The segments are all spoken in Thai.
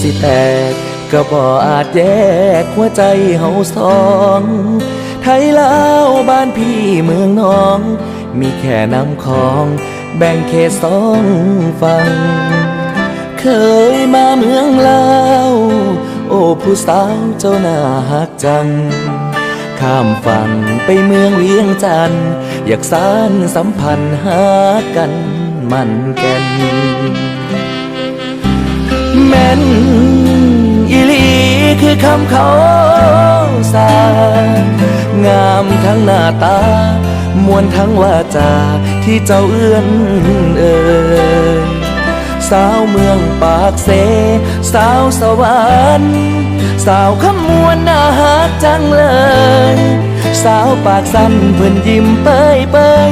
สิแตกก็บ่อาจแยกหัวใจเฮาสอง ไทยลาวบ้านพี่เมืองน้อง มีแค่น้ำคลองแบ่งเขตสองฝั่งเคยมาเมืองลาวโอ้ผู้สาวเจ้าหน้าหักจัง ข้ามฝั่งไปเมืองเวียงจันทน์อยากสานสัมพันธ์หากันมันแก่น แม่นอีลีคือคำเขาสางามทั้งหน้าตามวลทั้งวาจาที่เจ้าเอื้อนเอ่ยสาวเมืองปากเส สาวสวรรค์สาวขมวนน่าฮักจังเลย สาวปากสั้นเพิ่นยิ้มเปยเปย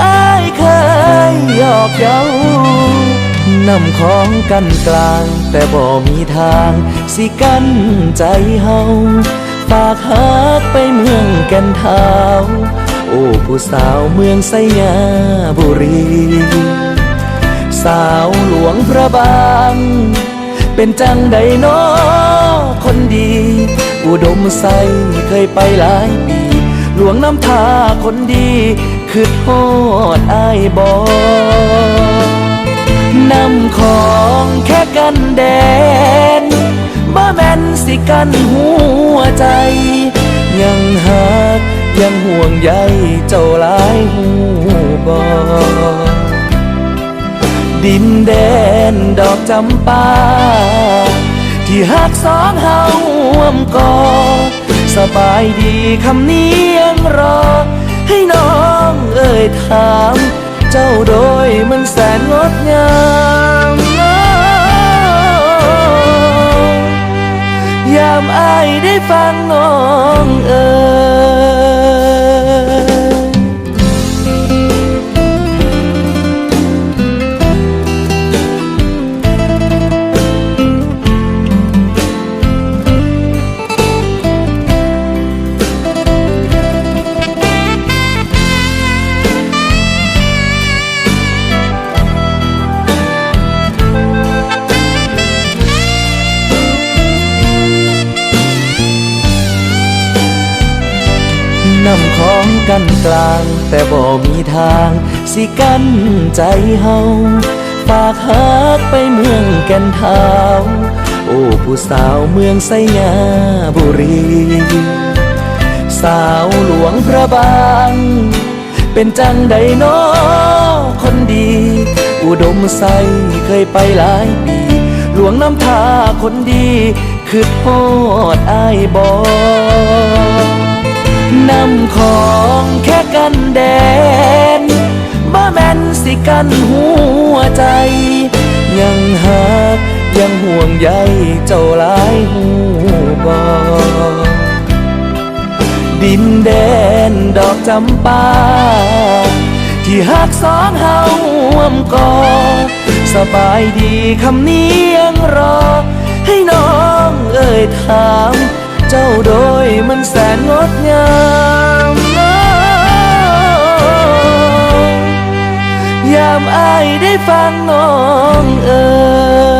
อ้ายเคยหยอกเย้า นำของกันกลาง แต่บ่มีทาง สิกันใจเฮาฝากฮักไปเมืองแก่นเท้าโอ้ผู้สาวเมืองไสยาบุรี สาวหลวงพระบาง เป็นจังใดน้อคนดี อุดมใสเคยไปหลายปี หลวงน้ำทาคนดีคือโทษอายบอ นำของแค่กันแดนบ่แม่นสิกันหัวใจ ยังหักยังห่วงใยเจ้าหลายหูบอดินแดนดอกจำปา ที่หักสองเฮาห่วมกอสบายดีคำนี้ยังรอ ให้น้องเอ่ยถาม เจ้าโดยมันแสนง องกันกลาง แต่บ่มีทาง สิกันใจเฮาฝากฮักไปเมืองแก่นเท้าโอ้ผู้สาวเมืองไสยาบุรี สาวหลวงพระบาง เป็นจังใดน้อคนดี อุดมใสเคยไปหลายปี หลวงน้ำทาคนดีคือโทษอายบอนำ ของแค่กันแดนบ่แม่นสิกันหัวใจ ยังหักยังห่วงใยเจ้าหลายหูบอดินแดนดอกจำปา ที่หักสองเฮาห่วมกอ สบายดีคำนี้ยังรอ ให้น้องเอ่ยถาม เจ้าโดยมันแสนงดงาม làm ai để phan ngon ơi.